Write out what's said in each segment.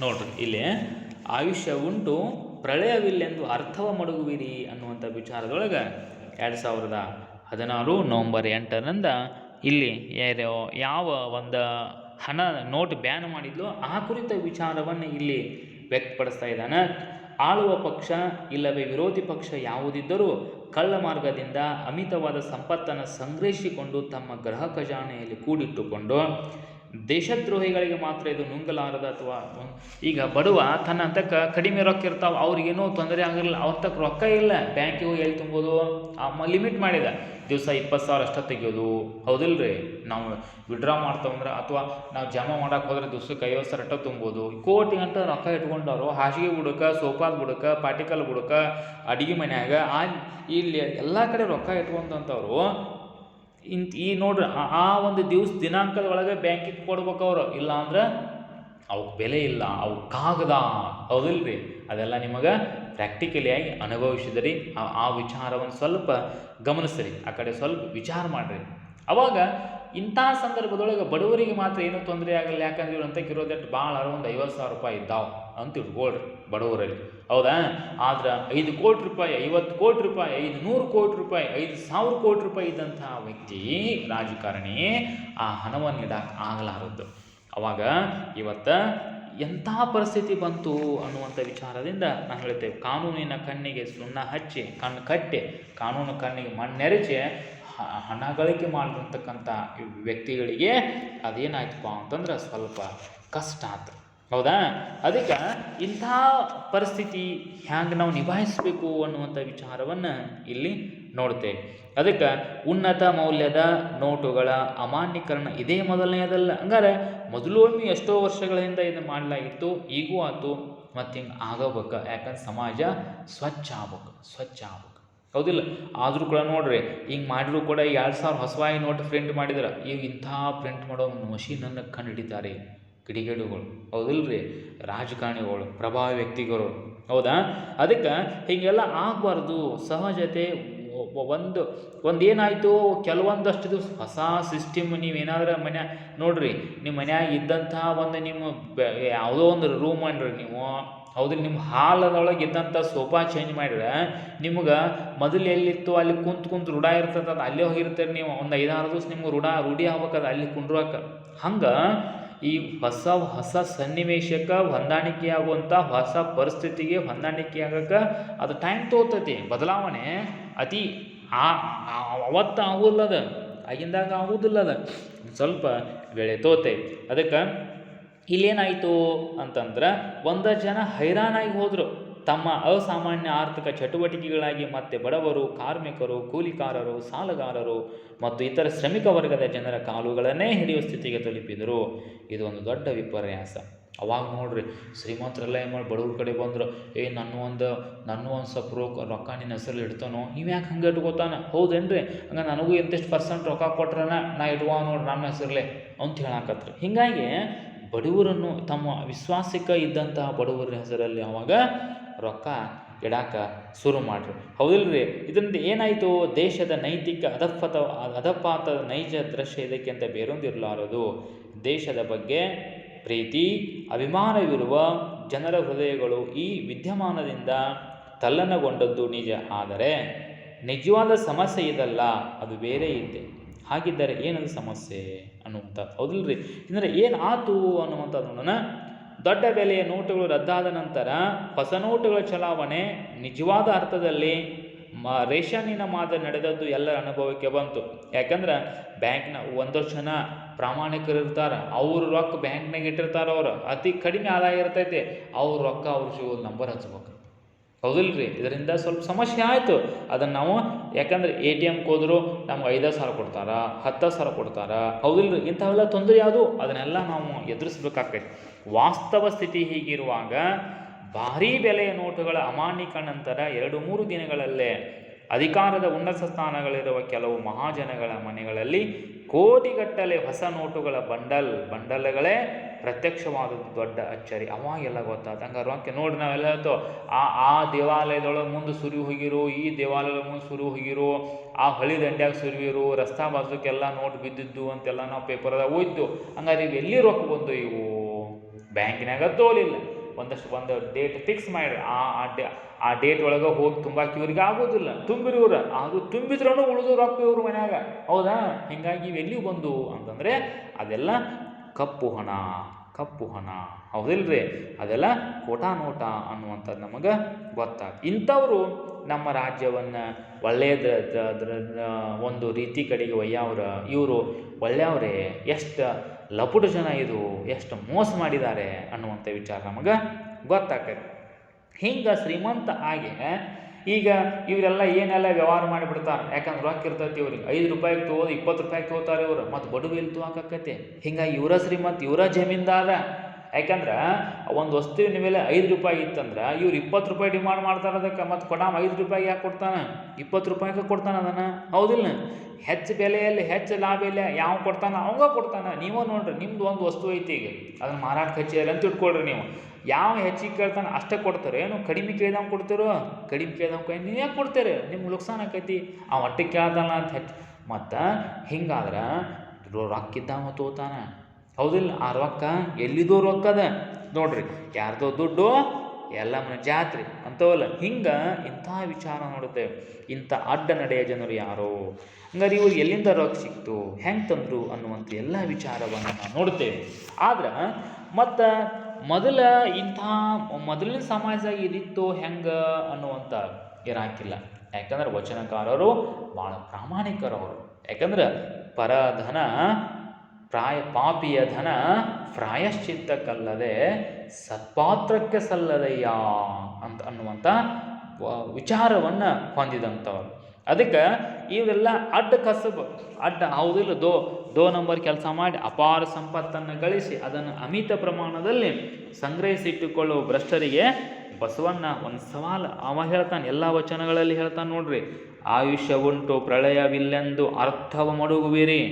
ನೋಡ್ರಿ, ಇಲ್ಲಿ ಆಯುಷ್ಯ ಉಂಟು, ಪ್ರಳಯವಿಲ್ಲೆಂದು ಅರ್ಥವ ಮಡಗುವಿರಿ ಅನ್ನುವಂಥ ವಿಚಾರದೊಳಗೆ ಎರಡು ಸಾವಿರದ ಹದಿನಾರು ನವಂಬರ್ ಎಂಟರಿಂದ ಇಲ್ಲಿ ಯಾವ ಒಂದು ಹಣ ನೋಟ್ ಬ್ಯಾನ್ ಮಾಡಿದ್ಲೋ ಆ ಕುರಿತ ವಿಚಾರವನ್ನು ಇಲ್ಲಿ ವ್ಯಕ್ತಪಡಿಸ್ತಾ ಇದ್ದಾನೆ. ಆಳುವ ಪಕ್ಷ ಇಲ್ಲವೇ ವಿರೋಧಿ ಪಕ್ಷ ಯಾವುದಿದ್ದರೂ ಕಳ್ಳ ಮಾರ್ಗದಿಂದ ಅಮಿತವಾದ ಸಂಪತ್ತನ್ನು ಸಂಗ್ರಹಿಸಿಕೊಂಡು ತಮ್ಮ ಗ್ರಹ ಖಜಾನೆಯಲ್ಲಿ ಕೂಡಿಟ್ಟುಕೊಂಡು ದೇಶದ್ರೋಹಿಗಳಿಗೆ ಮಾತ್ರ ಇದು ನುಂಗಲಾರದ ಅಥವಾ ಈಗ ಬಡವ ತನ್ನ ತಕ್ಕ ಕಡಿಮೆ ರೊಕ್ಕ ಇರ್ತಾವೆ, ಅವ್ರಿಗೇನೋ ತೊಂದರೆ ಆಗಿರಲಿಲ್ಲ ಅವ್ರ ತಕ್ಕ ರೊಕ್ಕ ಇಲ್ಲ. ಬ್ಯಾಂಕಿಗೆ ಹೋಗಿ ಎಲ್ಲಿ ತುಂಬೋದು? ಅಮ್ಮ ಲಿಮಿಟ್ ಮಾಡಿದ. ದಿವಸ ಇಪ್ಪತ್ತು ಸಾವಿರ ಅಷ್ಟ ತೆಗಿಯೋದು. ಹೌದಿಲ್ರಿ? ನಾವು ವಿಡ್ರಾ ಮಾಡ್ತಾವಂದ್ರೆ ಅಥವಾ ನಾವು ಜಮಾ ಮಾಡಕ್ಕೆ ಹೋದ್ರೆ ದಿವಸಕ್ಕೆ ಐವತ್ತು ಸಾವಿರ ಅಟ್ಟ ತುಂಬೋದು. ಕೋಟಿ ಗಂಟೆ ರೊಕ್ಕ ಇಟ್ಕೊಂಡವರು, ಹಾಸಿಗೆ ಬುಡಕ ಸೋಫಾದ ಬುಡಕ ಪಾಟಿಕಲ್ ಬುಡಕ, ಅಡಿಗೆ ಮನ್ಯಾಗ, ಆ ಇಲ್ಲಿ ಎಲ್ಲ ಕಡೆ ರೊಕ್ಕ ಇಟ್ಕೊಂಡಂಥವ್ರು ಇಂತ ಈ ನೋಡ್ರಿ, ಆ- ಒಂದು ದಿವ್ಸ ದಿನಾಂಕದ ಒಳಗೆ ಬ್ಯಾಂಕಿಗೆ ಕೊಡ್ಬೇಕು ಅವರು. ಇಲ್ಲ ಅಂದ್ರೆ ಅವಕ್ಕೆ ಬೆಲೆ ಇಲ್ಲ ಅವು ಕಾಗದ. ಹೌದಿಲ್ರಿ ಅದೆಲ್ಲ ನಿಮಗೆ ಪ್ರಾಕ್ಟಿಕಲಿಯಾಗಿ ಅನುಭವಿಸಿದ್ರಿ. ಆ ವಿಚಾರವನ್ನು ಸ್ವಲ್ಪ ಗಮನಿಸ್ರಿ. ಆ ಕಡೆ ಸ್ವಲ್ಪ ವಿಚಾರ ಮಾಡಿರಿ. ಅವಾಗ ಇಂಥ ಸಂದರ್ಭದೊಳಗೆ ಬಡವರಿಗೆ ಮಾತ್ರ ಏನೂ ತೊಂದರೆ ಆಗಲ್ಲ. ಯಾಕಂದ್ರೆ ಇವ್ರು ಅಂತ ಇರೋದಟ್ಟು ಭಾಳ ಒಂದು ಐವತ್ತು ಸಾವಿರ ರೂಪಾಯಿ ಇದ್ದಾವೆ. ಅಂತ ಇಟ್ಕೊಳ್ರಿ ಬಡವರಲ್ಲಿ. ಹೌದಾ? ಆದ್ರೆ ಐದು ಕೋಟಿ ರೂಪಾಯಿ, ಐವತ್ತು ಕೋಟಿ ರೂಪಾಯಿ, ಐದು ನೂರು ಕೋಟಿ ರೂಪಾಯಿ, ಐದು ಸಾವಿರ ಕೋಟಿ ರೂಪಾಯಿ ಇದ್ದಂತಹ ವ್ಯಕ್ತಿ ರಾಜಕಾರಣಿ ಆ ಹಣವನ್ನು ಇಡಕ್ಕೆ ಆಗಲಾರದ್ದು ಅವಾಗ ಇವತ್ತು ಎಂಥ ಪರಿಸ್ಥಿತಿ ಬಂತು ಅನ್ನುವಂಥ ವಿಚಾರದಿಂದ ನಾನು ಹೇಳ್ತೇವೆ, ಕಾನೂನಿನ ಕಣ್ಣಿಗೆ ಸುಣ್ಣ ಹಚ್ಚಿ, ಕಣ್ಣು ಕಟ್ಟಿ, ಕಾನೂನು ಕಣ್ಣಿಗೆ ಮಣ್ಣೆರಚಿ ಹಣ ಗಳಿಕೆ ಮಾಡಿರ್ತಕ್ಕಂಥ ವ್ಯಕ್ತಿಗಳಿಗೆ ಅದೇನಾಯ್ತಪ್ಪ ಅಂತಂದ್ರೆ ಸ್ವಲ್ಪ ಕಷ್ಟ ಆಯ್ತು ಹೌದಾ? ಅದಕ್ಕೆ ಇಂಥ ಪರಿಸ್ಥಿತಿ ಹ್ಯಾಂಗೆ ನಾವು ನಿಭಾಯಿಸಬೇಕು ಅನ್ನುವಂಥ ವಿಚಾರವನ್ನು ಇಲ್ಲಿ ನೋಡ್ತೇವೆ ಅದಕ್ಕೆ ಉನ್ನತ ಮೌಲ್ಯದ ನೋಟುಗಳ ಅಮಾನ್ಯೀಕರಣ ಇದೇ ಮೊದಲನೆಯದಲ್ಲ ಹಂಗಾರೆ ಮೊದಲು ಒಮ್ಮೆ ಎಷ್ಟೋ ವರ್ಷಗಳಿಂದ ಇದು ಮಾಡಲಾಗಿತ್ತು, ಈಗೂ ಆಯ್ತು ಮತ್ತು ಹಿಂಗೆ ಆಗಬೇಕು. ಯಾಕಂದ್ರೆ ಸಮಾಜ ಸ್ವಚ್ಛ ಆಗ್ಬೇಕು ಸ್ವಚ್ಛ ಆಗ್ಬೇಕು. ಹೌದಿಲ್ಲ? ಆದರೂ ಕೂಡ ನೋಡ್ರಿ, ಹಿಂಗೆ ಮಾಡಿದ್ರು ಕೂಡ ಎರಡು ಸಾವಿರ ಹೊಸವಾಗಿ ನೋಟ್ ಪ್ರಿಂಟ್ ಮಾಡಿದ್ರೆ ಈಗ ಇಂಥ ಪ್ರಿಂಟ್ ಮಾಡೋ ಮಷೀನನ್ನು ಕಂಡು ಹಿಡಿತಾರೆ ಕಿಡಿಗೇಡುಗಳು. ಹೌದಿಲ್ರಿ? ರಾಜಕಾರಣಿಗಳು, ಪ್ರಭಾವಿ ವ್ಯಕ್ತಿಗಳು. ಹೌದಾ? ಅದಕ್ಕೆ ಹೀಗೆಲ್ಲ ಆಗಬಾರ್ದು. ಸಹಜತೆ ಒಂದು ಒಂದು ಏನಾಯಿತು ಕೆಲವೊಂದಷ್ಟು ದಿವಸ ಹೊಸ ಸಿಸ್ಟಮ್ ನೀವೇನಾದ್ರೂ ಮನೆ ನೋಡ್ರಿ ನಿಮ್ಮ ಮನ್ಯಾಗ ಇದ್ದಂತಹ ಒಂದು ನಿಮ್ಮ ಯಾವುದೋ ಒಂದು ರೂಮ್ ಮಾಡ್ರಿ ನೀವು. ಹೌದ್ರಿ? ನಿಮ್ಮ ಹಾಲದೊಳಗೆ ಇದ್ದಂಥ ಸೋಫಾ ಚೇಂಜ್ ಮಾಡಿದ್ರೆ ನಿಮ್ಗೆ ಮೊದಲು ಎಲ್ಲಿತ್ತು ಅಲ್ಲಿ ಕುಂತು ಕುಂತು ರೂಢ ಇರ್ತದೆ, ಅದು ಅಲ್ಲೇ ಹೋಗಿರ್ತೀರಿ ನೀವು. ಒಂದು ಐದಾರು ದಿವಸ ನಿಮ್ಗೆ ರೂಢ, ರೂಢಿ ಆಗ್ಬೇಕದ ಅಲ್ಲಿ ಕುಂಡ್ರಕ್ಕೆ ಹಂಗೆ ಈ ಹೊಸ ಹೊಸ ಸನ್ನಿವೇಶಕ್ಕೆ ಹೊಂದಾಣಿಕೆ ಆಗುವಂಥ ಹೊಸ ಪರಿಸ್ಥಿತಿಗೆ ಹೊಂದಾಣಿಕೆ ಆಗಕ್ಕೆ ಅದು ಟೈಮ್ ತೋತತಿ. ಬದಲಾವಣೆ ಅತಿ ಆ ಅವತ್ತು ಆಗೋಲ್ಲದ ಆಗಿಂದಾಗ ಆಗೋದಿಲ್ಲ ಅದು ಸ್ವಲ್ಪ ವೇಳೆ ತೋತೆ. ಅದಕ್ಕೆ ಇಲ್ಲೇನಾಯಿತು ಅಂತಂದ್ರೆ ಒಂದು ಜನ ಹೈರಾಣಾಗಿ ಹೋದರು. ತಮ್ಮ ಅಸಾಮಾನ್ಯ ಆರ್ಥಿಕ ಚಟುವಟಿಕೆಗಳಾಗಿ ಮತ್ತೆ ಬಡವರು, ಕಾರ್ಮಿಕರು, ಕೂಲಿಕಾರರು, ಸಾಲಗಾರರು ಮತ್ತು ಇತರ ಶ್ರಮಿಕ ವರ್ಗದ ಜನರ ಕಾಲುಗಳನ್ನೇ ಹಿಡಿಯುವ ಸ್ಥಿತಿಗೆ ತಲುಪಿದರು. ಇದು ಒಂದು ದೊಡ್ಡ ವಿಪರ್ಯಾಸ. ಅವಾಗ ನೋಡ್ರಿ ಶ್ರೀಮಂತರೆಲ್ಲ ಏನು ಮಾಡಿ ಬಡವ್ರ ಕಡೆ ಬಂದರು, ಏ, ನನ್ನ ಒಂದು ನನ್ನ ಒಂದು ಸ್ವಲ್ಪ ರೊಕ್ಕ ರೊಕ್ಕ ನಿನ್ನ ಹೆಸರಲ್ಲಿ ಇಡ್ತಾನೋ? ನೀವು ಯಾಕೆ ಹಂಗೆ ಇಟ್ಕೋತಾನ? ಹೌದೇನ್ರಿ? ಹಂಗೆ ನನಗೂ ಇಂತಿಷ್ಟು ಪರ್ಸೆಂಟ್ ರೊಕ್ಕ ಕೊಟ್ರನ ನಾ ಇಡುವ ನೋಡ್ರಿ ನನ್ನ ಹೆಸರಲ್ಲೇ ಅಂತ ಹೇಳಾಕತ್ರಿ. ಹೀಗಾಗಿ ಬಡವರನ್ನು ತಮ್ಮ ವಿಶ್ವಾಸಕ್ಕೆ ಇದ್ದಂತಹ ಬಡವರ ಹೆಸರಲ್ಲಿ ಅವಾಗ ರೊಕ್ಕ ಇಡಾಕ ಶುರು ಮಾಡ್ರಿ. ಹೌದಿಲ್ರಿ? ಇದರಿಂದ ಏನಾಯಿತು? ದೇಶದ ನೈತಿಕ ಅಧಪತ, ಅಧಪಾತದ ನೈಜ ದೃಶ್ಯ ಇದಕ್ಕಿಂತ ಬೇರೊಂದು ಇರಲಾರದು. ದೇಶದ ಬಗ್ಗೆ ಪ್ರೀತಿ, ಅಭಿಮಾನವಿರುವ ಜನರ ಹೃದಯಗಳು ಈ ವಿದ್ಯಮಾನದಿಂದ ತಲ್ಲನಗೊಂಡದ್ದು ನಿಜ. ಆದರೆ ನಿಜವಾದ ಸಮಸ್ಯೆ ಇದಲ್ಲ. ಅದು ಬೇರೆ ಇದೆ. ಹಾಗಿದ್ದರೆ ಏನದು ಸಮಸ್ಯೆ ಅನ್ನುವಂಥ ಹೌದಿಲ್ರಿ? ಅಂದರೆ ಏನು ಆತು ಅನ್ನುವಂಥದ್ದು ನೋಡೋಣ. ದೊಡ್ಡ ಬೆಲೆಯ ನೋಟುಗಳು ರದ್ದಾದ ನಂತರ ಹೊಸ ನೋಟುಗಳ ಚಲಾವಣೆ ನಿಜವಾದ ಅರ್ಥದಲ್ಲಿ ಮ, ರೇಷನ್ನಿನ ಮಾದರಿ ನಡೆದದ್ದು ಎಲ್ಲರ ಅನುಭವಕ್ಕೆ ಬಂತು. ಯಾಕಂದ್ರೆ ಬ್ಯಾಂಕ್ನ ಒಂದಷ್ಟು ಜನ ಪ್ರಾಮಾಣಿಕರು ಇರ್ತಾರೆ, ಅವ್ರ ರೊಕ್ಕ ಬ್ಯಾಂಕ್ನಾಗ ಇಟ್ಟಿರ್ತಾರೆ ಅವ್ರು. ಅತಿ ಕಡಿಮೆ ಆದಾಯ ಇರ್ತೈತೆ, ಅವ್ರ ರೊಕ್ಕ ಅವ್ರ ಜೀವದ ನಂಬರ್ ಹಚ್ಬೇಕು. ಹೌದಿಲ್ರಿ? ಇದರಿಂದ ಸ್ವಲ್ಪ ಸಮಸ್ಯೆ ಆಯಿತು. ಅದನ್ನು ನಾವು, ಯಾಕಂದ್ರೆ ಎ ಟಿ ಎಮ್ಗೆ ಹೋದ್ರು ನಮ್ಗೆ ಐದು ಸಾವಿರ ಕೊಡ್ತಾರ, ಹತ್ತು ಸಾವಿರ ಕೊಡ್ತಾರ, ಹೌದಿಲ್ರಿ? ಇಂಥವೆಲ್ಲ ತೊಂದರೆ ಯಾವುದು? ಅದನ್ನೆಲ್ಲ ನಾವು ಎದುರಿಸ್ಬೇಕಾಗ್ತೈತಿ. ವಾಸ್ತವ ಸ್ಥಿತಿ ಹೀಗಿರುವಾಗ ಭಾರೀ ಬೆಲೆಯ ನೋಟುಗಳ ಅಮಾನ್ಯೀಕರಣ ನಂತರ ಎರಡು ಮೂರು ದಿನಗಳಲ್ಲೇ ಅಧಿಕಾರದ ಉನ್ನತ ಸ್ಥಾನಗಳಿರುವ ಕೆಲವು ಮಹಾಜನಗಳ ಮನೆಗಳಲ್ಲಿ ಕೋಟಿಗಟ್ಟಲೆ ಹೊಸ ನೋಟುಗಳ ಬಂಡಲ್, ಬಂಡಲ್ಗಳೇ ಪ್ರತ್ಯಕ್ಷವಾದದ್ದು ದೊಡ್ಡ ಅಚ್ಚರಿ. ಅವಾಗೆಲ್ಲ ಗೊತ್ತಾಯ್ತು ಹಂಗಾರೆ ನೋಡಿ ನಾವೆಲ್ಲ ಹೇಳ್ತೋ. ಆ ಆ ದೇವಾಲಯದೊಳಗೆ ಮುಂದೆ ಸುರಿ ಹೋಗಿರು, ಈ ದೇವಾಲಯದ ಮುಂದೆ ಸುರಿ ಹೋಗಿರು, ಆ ಹಳಿ ದಂಡ್ಯಾಗ ಸುರಿವಿರು ರಸ್ತಾ ಬಾಜುಕ್ಕೆಲ್ಲ ನೋಟ್ ಬಿದ್ದಿದ್ದು ಅಂತೆಲ್ಲ ನಾವು ಪೇಪರ್ದಾಗ ಹೋಯ್ತು ಹಂಗಾರೆ ಇವು ಎಲ್ಲಿ ರೊಕ್ಕ ಬಂದು ಇವು? ಬ್ಯಾಂಕಿನಾಗ ತೋಲಿಲ್ಲ. ಒಂದಷ್ಟು ಒಂದು ಡೇಟ್ ಫಿಕ್ಸ್ ಮಾಡಿರಿ. ಆ ಆ ಡೇಟ್ ಒಳಗೆ ಹೋಗಿ ತುಂಬಾಕಿ ಇವ್ರಿಗೆ ಆಗೋದಿಲ್ಲ. ತುಂಬಿರೋರು. ಅದು ತುಂಬಿದ್ರೂ ಉಳಿದು ರೊಕ್ಕ ಇವ್ರ ಮನ್ಯಾಗ. ಹೌದಾ? ಹಿಂಗಾಗಿ ಇವೆಲ್ಲಿ ಬಂದು ಅಂತಂದರೆ ಅದೆಲ್ಲ ಕಪ್ಪು ಹಣ ಕಪ್ಪು ಹಣ. ಹೌದಿಲ್ರಿ? ಅದೆಲ್ಲ ಕೋಟಾ ನೋಟ ಅನ್ನುವಂಥದ್ದು ನಮಗೆ ಗೊತ್ತಾಗ. ಇಂಥವರು ನಮ್ಮ ರಾಜ್ಯವನ್ನು ಒಳ್ಳೆಯದ್ರ ದ್ರ- ದ್ರ- ಒಂದು ರೀತಿ ಕಡೆಗೆ ಒಯ್ಯವ್ರ. ಇವರು ಒಳ್ಳೆಯವರೇ ಎಷ್ಟು ಲಪುಟು ಜನ ಇದು ಎಷ್ಟು ಮೋಸ ಮಾಡಿದ್ದಾರೆ ಅನ್ನುವಂಥ ವಿಚಾರ ನಮಗೆ ಗೊತ್ತಾಗ್ತದೆ. ಹಿಂಗೆ ಶ್ರೀಮಂತ ಆಗಿ, ಈಗ ಇವರೆಲ್ಲ ಏನೆಲ್ಲ ವ್ಯವಹಾರ ಮಾಡಿಬಿಡ್ತಾರೆ? ಯಾಕಂದ್ರೆ ರೊಕ್ಕ ಇರ್ತೈತಿ ಇವ್ರಿಗೆ. ಐದು ರೂಪಾಯಿಗೆ ತೊಗೋದು, ಇಪ್ಪತ್ತು ರೂಪಾಯಿಗೆ ತೊಗೋತಾರೆ ಇವರು. ಮತ್ತು ಬಡವ ಇಲ್ಲಿ ತೊಗೊಳಕತ್ತೆ ಹಿಂಗಾಗಿ ಇವರ ಶ್ರೀಮಂತ, ಇವರ ಜಮೀನ್ದಾರ. ಯಾಕಂದ್ರೆ ಒಂದು ವಸ್ತುವಿನ ಮೇಲೆ ಐದು ರೂಪಾಯಿ ಇತ್ತಂದ್ರೆ ಇವ್ರು ಇಪ್ಪತ್ತು ರೂಪಾಯಿ ಡಿಮಾಂಡ್ ಮಾಡ್ತಾರೆ ಅದಕ್ಕೆ, ಮತ್ತು ಕೊಡಾಮ ಐದು ರೂಪಾಯಿಗೆ ಯಾಕೆ ಕೊಡ್ತಾನೆ? ಇಪ್ಪತ್ತು ರೂಪಾಯಿಗೆ ಕೊಡ್ತಾನೆ ಅದನ್ನು? ಹೌದಿಲ್ಲ ಹೆಚ್ಚು ಬೆಲೆಯಲ್ಲಿ ಹೆಚ್ಚು ಲಾಭ ಇಲ್ಲ, ಯಾವ ಕೊಡ್ತಾನೆ? ಅವಂಗ ಕೊಡ್ತಾನೆ. ನೀವು ನೋಡ್ರಿ, ನಿಮ್ದು ಒಂದು ವಸ್ತು ಐತಿ ಈಗ. ಅದನ್ನ ಮಾರಾಟ ಹಚ್ಚಿದಾರೆ ಅಂತ ಇಟ್ಕೊಳ್ರಿ ನೀವು. ಯಾವ ಹೆಚ್ಚಿಗೆ ಕೇಳ್ತಾನೆ ಅಷ್ಟೇ ಕೊಡ್ತಾರೆ. ಏನು ಕಡಿಮೆ ಕೇಳ್ದಂಗೆ ಕೊಡ್ತೀರೋ? ಕಡಿಮೆ ಕೇಳ್ದಂಗೆ ಕೈ ನೀವು ಯಾಕೆ ಕೊಡ್ತೀರಿ? ನಿಮ್ಗೆ ನುಕ್ಸಾನ್ ಆಕೈತಿ. ಆ ಹೊಟ್ಟೆ ಕೇಳ್ದಲ್ಲ ಅಂತ ಹೆಚ್ಚು. ಮತ್ತು ಹಿಂಗಾದ್ರೆ ರೊಕ್ಕಿದ್ದಾವ ತೋತಾನ. ಹೌದಿಲ್ಲ, ಆ ರೊಕ್ಕ ಎಲ್ಲಿದೋ ರೊಕ್ಕ ಅದ. ನೋಡ್ರಿ, ಯಾರ್ದೋ ದುಡ್ಡು, ಎಲ್ಲ ಮನೆ ಜಾತ್ರೆ ಅಂತವಲ್ಲ, ಹಿಂಗೆ ಇಂಥ ವಿಚಾರ ನೋಡುತ್ತೇವೆ ಇಂಥ ಅಡ್ಡ ನಡೆಯ ಜನರು ಯಾರೋ? ಹಂಗಾರೆ ಇವ್ರು ಎಲ್ಲಿಂದ ರೊಕ್ಕ ಸಿಕ್ತು, ಹೆಂಗೆ ತಂದರು ಅನ್ನುವಂಥ ಎಲ್ಲ ವಿಚಾರವನ್ನು ನಾವು ನೋಡುತ್ತೇವೆ ಆದ್ರೆ, ಮತ್ತು ಮೊದಲ ಇಂಥ, ಮೊದಲಿನ ಸಮಾಜದಾಗ ಇದಿತ್ತು ಹೆಂಗೆ ಅನ್ನುವಂಥ ಇರಾಕಿಲ್ಲ ಯಾಕಂದ್ರೆ ವಚನಕಾರರು ಭಾಳ ಪ್ರಾಮಾಣಿಕರವರು. ಯಾಕಂದ್ರೆ ಪರಧನ ಪ್ರಾಯ ಪಾಪಿಯ ಧನ ಪ್ರಾಯಶ್ಚಿತ್ತಕ್ಕಲ್ಲದೆ ಸತ್ಪಾತ್ರಕ್ಕೆ ಸಲ್ಲದಯ್ಯ ಅಂತ ಅನ್ನುವಂಥ ವಿಚಾರವನ್ನು ಹೊಂದಿದಂಥವ್ರು. ಅದಕ್ಕೆ ಇವೆಲ್ಲ ಅಡ್ಡ ಕಸಬು, ಅಡ್ಡ ಹೌದಿಲ್ಲ ದೋ ದೋ ನಂಬರ್ ಕೆಲಸ ಮಾಡಿ ಅಪಾರ ಸಂಪತ್ತನ್ನು ಗಳಿಸಿ ಅದನ್ನು ಅಮಿತ ಪ್ರಮಾಣದಲ್ಲಿ ಸಂಗ್ರಹಿಸಿಟ್ಟುಕೊಳ್ಳುವ ಭ್ರಷ್ಟರಿಗೆ ಬಸವಣ್ಣ ಒಂದು ಸವಾಲು ಅವ ಹೇಳ್ತಾನೆ, ಎಲ್ಲ ವಚನಗಳಲ್ಲಿ ಹೇಳ್ತಾನೆ ನೋಡ್ರಿ. ಆಯುಷ್ಯ ಉಂಟು, ಪ್ರಳಯವಿಲ್ಲೆಂದು ಅರ್ಥವ ಮಡುಗುವಿರಿ.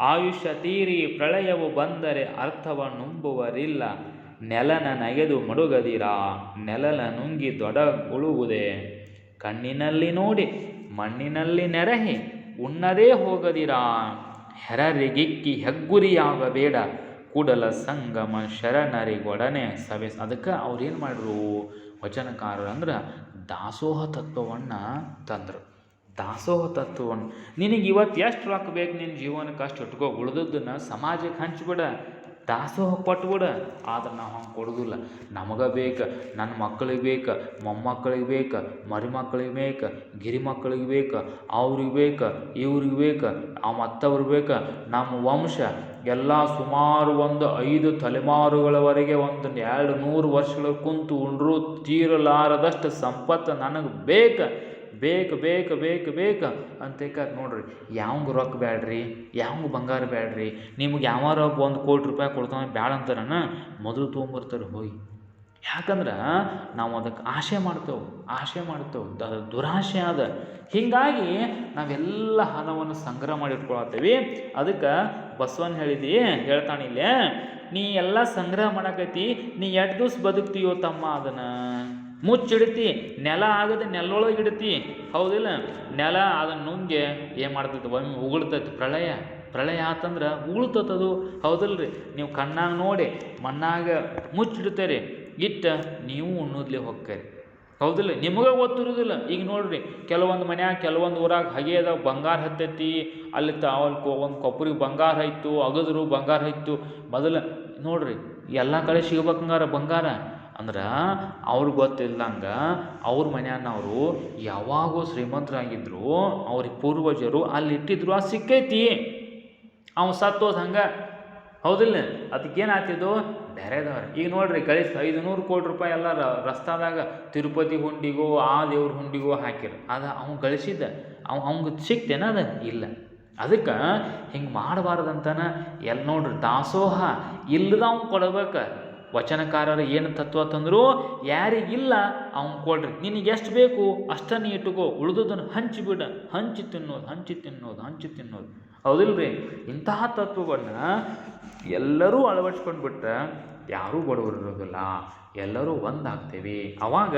ಆಯುಷ್ಯ ತೀರಿ ಪ್ರಳಯವು ಬಂದರೆ ಅರ್ಥವ ನುಂಬುವರಿಲ್ಲ. ನೆಲನ ನಗೆದು ಮಡುಗದಿರ ನೆಲನ ನುಂಗಿ ದೊಡಗುಳುವುದೇ ಕಣ್ಣಿನಲ್ಲಿ ನೋಡಿ, ಮಣ್ಣಿನಲ್ಲಿ ನೆರಹಿ, ಉಣ್ಣದೇ ಹೋಗದಿರ. ಹೆರರಿಗಿಕ್ಕಿ ಹೆಗ್ಗುರಿಯಾಗಬೇಡ, ಕೂಡಲ ಸಂಗಮ ಶರಣರಿಗೊಡನೆ ಸವೆ. ಅದಕ್ಕೆ ಅವ್ರು ಏನು ಮಾಡಿದ್ರು ವಚನಕಾರರು ಅಂದ್ರೆ ದಾಸೋಹ ತತ್ವವನ್ನು ತಂದರು. ದಾಸೋಹ ತತ್ವವನ್ನು ನಿನಗೆ ಇವತ್ತು ಎಷ್ಟು ರೊಕ್ಕ ಬೇಕು ನಿನ್ನ ಜೀವನಕ್ಕೆ ಅಷ್ಟು ಇಟ್ಕೋ ಉಳ್ದದ್ದನ್ನು ಸಮಾಜಕ್ಕೆ ಹಂಚ್ಬಿಡ. ದಾಸೋಹ ಕೊಟ್ಬಿಡ ಆದ್ರೆ ನಾವು ಹಂಗೆ ಕೊಡೋದಿಲ್ಲ. ನಮಗೆ ಬೇಕು ನನ್ನ ಮಕ್ಕಳಿಗೆ ಬೇಕು, ಮೊಮ್ಮಕ್ಕಳಿಗೆ ಬೇಕು, ಮರಿಮಕ್ಕಳಿಗೆ ಬೇಕು ಗಿರಿ ಮಕ್ಕಳಿಗೆ ಬೇಕು, ಅವ್ರಿಗೆ ಬೇಕು, ಇವ್ರಿಗೆ ಬೇಕು, ಆ ಮತ್ತವ್ರಿಗೆ ಬೇಕು. ನಮ್ಮ ವಂಶ ಎಲ್ಲ ಸುಮಾರು ಒಂದು ಐದು ತಲೆಮಾರುಗಳವರೆಗೆ ಒಂದು ಎರಡು ನೂರು ವರ್ಷಗಳ ಕುಂತು ಉಂಡ್ರೂ, ತೀರಲಾರದಷ್ಟು ಸಂಪತ್ತು ನನಗೆ ಬೇಕು. ಬೇಕು ಬೇಕು ಬೇಕು ಬೇಕು ಅಂತ ನೋಡ್ರಿ. ಯಾವಂಗೆ ರೊಕ್ಕ ಬ್ಯಾಡ್ರಿ? ಯಾವಂಗೆ ಬಂಗಾರ ಬ್ಯಾಡ್ರಿ? ನಿಮ್ಗೆ ಯಾವಾರ ಒಂದು ಕೋಟಿ ರೂಪಾಯಿ ಕೊಡ್ತಾನೆ ಬ್ಯಾಡ ಅಂತಾರನ ಮೊದಲು ತೊಗೊಂಬರ್ತಾರೆ ಹೋಗಿ. ಯಾಕಂದ್ರೆ ನಾವು ಅದಕ್ಕೆ ಆಸೆ ಮಾಡ್ತೇವೆ ಆಸೆ ಮಾಡ್ತೇವೆ. ಅದು ದುರಾಸೆ ಅದ. ಹೀಗಾಗಿ ನಾವೆಲ್ಲ ಹಣವನ್ನು ಸಂಗ್ರಹ ಮಾಡಿ ಇಟ್ಕೊಳತ್ತೀವಿ. ಅದಕ್ಕೆ ಬಸವನ್ ಹೇಳಿದಿ ಹೇಳ್ತಾನಿಲ್ಲೇ ನೀ ಎಲ್ಲ ಸಂಗ್ರಹ ಮಾಡಕತ್ತಿ, ನೀ ಎಟ್ ದಿವ್ಸ ಬದುಕ್ತೀಯೋ ತಮ್ಮ ಅದನ್ನು. ಮುಚ್ಚಿಡ್ತಿ, ನೆಲ ಆಗದೆ ನೆಲೊಳಗೆ ಇಡ್ತಿ. ಹೌದಿಲ್ಲ? ನೆಲ ಅದನ್ನು ನುಂಗೆ ಏನು ಮಾಡ್ತೈತೆ? ಒಮ್ಮೆ ಉಗುಳ್ತೈತಿ. ಪ್ರಳಯ ಪ್ರಳಯ ಆತಂದ್ರೆ ಉಗುಳ್ತತದು ಹೌದಲ್ರಿ? ನೀವು ಕಣ್ಣಾಗ ನೋಡಿ, ಮಣ್ಣಾಗ ಮುಚ್ಚಿಡ್ತೀರಿ. ಇಟ್ಟ ನೀವು ಉಣ್ಣೋದ್ಲಿ ಹೊಕ್ಕರಿ. ಹೌದಿಲ್ಲ? ನಿಮಗೆ ಗೊತ್ತಿರೋದಿಲ್ಲ. ಈಗ ನೋಡ್ರಿ, ಕೆಲವೊಂದು ಮನ್ಯಾಗ, ಕೆಲವೊಂದು ಊರಾಗ ಹಗೆ ಅದಾವ, ಬಂಗಾರ ಹತ್ತೈತಿ. ಅಲ್ಲಿ ತ ಅಲ್ಲಿ ಕೊ, ಒಂದು ಕೊಬ್ಬರಿಗೆ ಬಂಗಾರ ಇತ್ತು ಅಗದ್ರು ಬಂಗಾರ ಇತ್ತು ಮೊದಲು ನೋಡ್ರಿ, ಎಲ್ಲ ಕಡೆ ಸಿಗ್ಬೇಕಂಗಾರ ಬಂಗಾರ. ಅಂದ್ರೆ ಅವ್ರಿಗೆ ಗೊತ್ತಿಲ್ಲಂಗ ಅವ್ರ ಮನೆಯನ್ನವರು ಯಾವಾಗೂ ಶ್ರೀಮಂತರಾಗಿದ್ದರು ಅವ್ರಿಗೆ ಪೂರ್ವಜರು ಅಲ್ಲಿ ಇಟ್ಟಿದ್ರು ಆ ಸಿಕ್ಕೈತಿ. ಅವ್ನು ಸತ್ತೋದ ಹಂಗೆ. ಹೌದಿಲ್ಲ? ಅದಕ್ಕೇನಾಗ್ತಿದ್ದು ಬೇರೆದವ್ರು. ಈಗ ನೋಡ್ರಿ ಕಳಿಸ್ ಐದು ನೂರು ಕೋಟಿ ರೂಪಾಯಿ ಎಲ್ಲ ರಸ್ತಾದಾಗ ತಿರುಪತಿ ಹುಂಡಿಗೋ, ಆ ದೇವ್ರ ಹುಂಡಿಗೋ ಹಾಕಿರ. ಅದು ಅವ್ನು ಗಳಿಸಿದ್ದ. ಅವ್ ಅವ್ಗೆ ಸಿಕ್ತೇನ ಅದು? ಇಲ್ಲ. ಅದಕ್ಕೆ ಹಿಂಗೆ ಮಾಡಬಾರ್ದಂತನ ಎಲ್ಲಿ ನೋಡ್ರಿ ದಾಸೋಹ ಇಲ್ಲದ ಅವ್ನು ಕೊಡ್ಬೇಕು. ವಚನಕಾರರು ಏನು ತತ್ವ ತಂದರೂ ಯಾರಿಗಿಲ್ಲ, ಅವನು ಕೊಡ್ರಿ. ನಿನಗೆ ಎಷ್ಟು ಬೇಕು ಅಷ್ಟನ್ನು ಇಟ್ಟುಕೋ ಹಂಚಿ ಹಂಚಿಬಿಡ ಹಂಚಿ ತಿನ್ನೋದು ಹಂಚಿ ತಿನ್ನೋದು ಹಂಚಿ ತಿನ್ನೋದು. ಹೌದಿಲ್ರಿ? ಇಂತಹ ತತ್ವವನ್ನು ಎಲ್ಲರೂ ಅಳವಡಿಸ್ಕೊಂಡು ಬಿಟ್ರೆ ಯಾರೂ ಬಡವರು ಇರೋದಿಲ್ಲ. ಎಲ್ಲರೂ ಒಂದಾಗ್ತೇವೆ ಆವಾಗ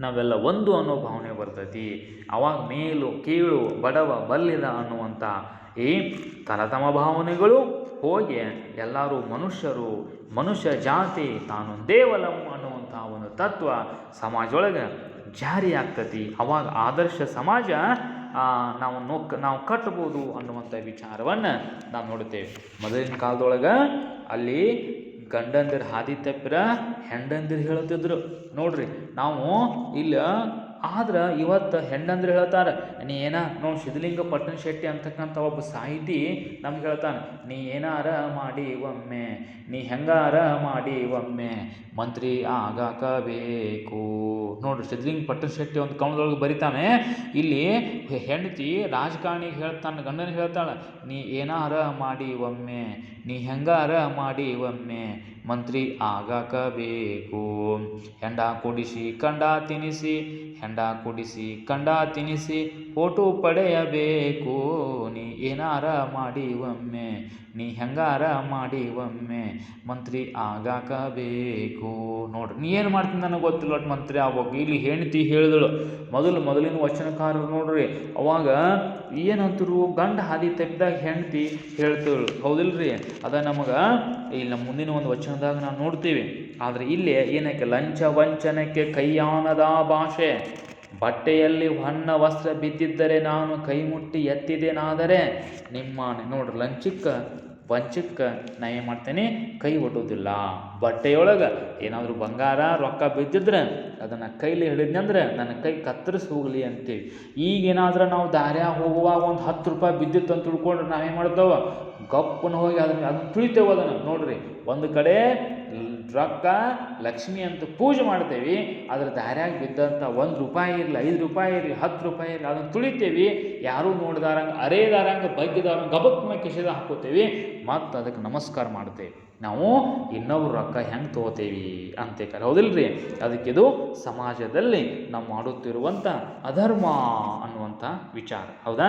ನಾವೆಲ್ಲ ಒಂದು ಅನ್ನೋ ಭಾವನೆ ಬರ್ತೈತಿ. ಅವಾಗ ಮೇಲು, ಕೀಳು, ಬಡವ, ಬಲ್ಲಿದ ಅನ್ನುವಂಥ ಈ ತರತಮ ಭಾವನೆಗಳು ಹೋಗಿ ಎಲ್ಲರೂ ಮನುಷ್ಯರು ಮನುಷ್ಯ ಜಾತಿ ತಾನು ದೇವಲಂ ಅನ್ನುವಂಥ ಒಂದು ತತ್ವ ಸಮಾಜೊಳಗೆ ಜಾರಿ ಆಗ್ತತಿ. ಅವಾಗ ಆದರ್ಶ ಸಮಾಜ ನಾವು ನೋಕ್, ನಾವು ಕಟ್ಟಬೋದು ಅನ್ನುವಂಥ ವಿಚಾರವನ್ನು ನಾವು ನೋಡುತ್ತೇವೆ. ಮೊದಲಿನ ಕಾಲದೊಳಗೆ ಅಲ್ಲಿ ಗಂಡಂದಿರ ಹಾದಿ ತಪ್ಪಿರ ಹೆಂಡಂದಿರು ಹೇಳ್ತಿದ್ರು ನೋಡ್ರಿ, ನಾವು ಇಲ್ಲ ಆದ್ರೆ ಇವತ್ತು ಹೆಣ್ಣಂದ್ರೆ ಹೇಳ್ತಾರೆ ನೀ ಏನ ನೋಡಿ ಸಿದ್ಧಲಿಂಗ ಪಟ್ಟಣ ಶೆಟ್ಟಿ ಅಂತಕ್ಕಂಥ ಒಬ್ಬ ಸಾಹಿತಿ ನಮ್ಗೆ ಹೇಳ್ತಾನೆ ನೀ ಏನಾರ ಮಾಡಿ ಒಮ್ಮೆ, ನೀ ಹೆಂಗಾರ ಮಾಡಿ ಒಮ್ಮೆ, ಮಂತ್ರಿ ಆಗಾಕ ಬೇಕು. ನೋಡ್ರಿ ಸಿದ್ಧಲಿಂಗ ಪಟ್ಟಣ ಶೆಟ್ಟಿ ಒಂದು ಕವನದೊಳಗೆ ಬರಿತಾನೆ, ಇಲ್ಲಿ ಹೆಂಡತಿ ರಾಜಕಾರಣಿಗೆ ಹೇಳ್ತಾನೆ, ಗಂಡನ ಹೇಳ್ತಾಳೆ, ನೀ ಏನಾರ ಮಾಡಿ ಒಮ್ಮೆ, ನೀ ಹೆಂಗಾರ ಮಾಡಿ ಒಮ್ಮೆ, ಮಂತ್ರಿ ಆಗಾಕ ಬೇಕು. ಹೆಂಡ ಕುಡಿಸಿ, ಕಂಡ ತಿನಿಸಿ ಹೆಂಡ ಕುಡಿಸಿ ಕಂಡ ತಿನಿಸಿ ಓಟು ಪಡೆಯಬೇಕು ನೀ. ಏನಾರ ಮಾಡಿ ಒಮ್ಮೆ, ನೀ ಹೆಂಗಾರ ಮಾಡಿ ಒಮ್ಮೆ, ಮಂತ್ರಿ ಆಗಾಕ ಬೇಕು ನೋಡ್ರಿ, ನೀ ಏನು ಮಾಡ್ತೀನಿ ನನಗೆ ಗೊತ್ತಿಲ್ಲ ಒಟ್ಟು ಮಂತ್ರಿ ಆಗ್ಬೇಕು ಇಲ್ಲಿ ಹೆಂಡತಿ ಹೇಳಿದಳು, ಮೊದಲು ಮೊದಲಿನ ವಚನಕಾರರು ನೋಡ್ರಿ, ಅವಾಗ ಏನಂತರು ಗಂಡ ಹಾದಿ ತಪ್ಪಿದಾಗ ಹೆಂಡತಿ ಹೇಳ್ತಳು. ಹೌದಿಲ್ರಿ? ಅದ ನಮಗೆ ಇಲ್ಲಿ ನಮ್ಮ ಮುಂದಿನ ಒಂದು ವಚನದಾಗ ನಾವು ನೋಡ್ತೀವಿ. ಆದರೆ ಇಲ್ಲಿ ಏನಕ್ಕೆ ಲಂಚ ವಂಚನಕ್ಕೆ ಕೈಯಾನದ ಭಾಷೆ. ಬಟ್ಟೆಯಲ್ಲಿ ಹೊನ್ನ ವಸ್ತ್ರ ಬಿದ್ದಿದ್ದರೆ ನಾನು ಕೈ ಮುಟ್ಟಿ ಎತ್ತಿದೇನಾದರೆ ನಿಮ್ಮ ನೋಡ್ರಿ ಲಂಚಕ್ಕೆ, ವಂಚಕ್ಕೆ ನಾ ಏನು ಮಾಡ್ತೇನೆ? ಕೈ ಒಡ್ಡೋದಿಲ್ಲ ಬಟ್ಟೆಯೊಳಗೆ ಏನಾದರೂ ಬಂಗಾರ, ರೊಕ್ಕ ಬಿದ್ದಿದ್ರೆ ಅದನ್ನು ಕೈಲಿ ಹಿಡಿದ್ನಂದ್ರೆ ನನ್ನ ಕೈ ಕತ್ತರಿಸಿ ಹೋಗಲಿ ಅಂತೀವಿ ಈಗೇನಾದ್ರೆ ನಾವು ದಾರ್ಯಾಗ ಹೋಗುವಾಗ ಒಂದು ಹತ್ತು ರೂಪಾಯಿ ಬಿದ್ದಿತ್ತು ಅಂತ ತಿಳ್ಕೊಂಡ್ರೆ ನಾವೇನು ಮಾಡ್ತೇವೆ? ಗಪ್ಪನ ಹೋಗಿ ಅದನ್ನು ಅದನ್ನು ತುಳಿತೇವೆ ಅದನ್ನು. ನೋಡ್ರಿ, ಒಂದು ಕಡೆ ರೊಕ್ಕ, ಲಕ್ಷ್ಮಿ ಅಂತ ಪೂಜೆ ಮಾಡ್ತೇವೆ, ಅದ್ರ ದಾರ್ಯಾಗ ಬಿದ್ದಂಥ ಒಂದು ರೂಪಾಯಿ ಇರಲಿ, ಐದು ರೂಪಾಯಿ ಇರಲಿ, ಹತ್ತು ರೂಪಾಯಿ ಇರಲಿ, ಅದನ್ನು ತುಳಿತೇವೆ. ಯಾರೂ ನೋಡ್ದಾರಂಗೆ, ಅರೇದಾರಂಗೆ, ಬಗ್ಗಿದಾರಂಗೆ, ಗಬಕ್ ಕಿಸೆದ ಹಾಕೋತೇವೆ. ಮತ್ತು ಅದಕ್ಕೆ ನಮಸ್ಕಾರ ಮಾಡ್ತೇವೆ. ನಾವು ಇನ್ನೊಬ್ರು ರೊಕ್ಕ ಹೆಂಗೆ ತೊಗೋತೇವಿ ಅಂತೇಕಾರೆ ಹೌದಿಲ್ರಿ? ಅದಕ್ಕಿದು ಸಮಾಜದಲ್ಲಿ ನಾವು ಮಾಡುತ್ತಿರುವಂಥ ಅಧರ್ಮ ಅನ್ನುವಂಥ ವಿಚಾರ. ಹೌದಾ?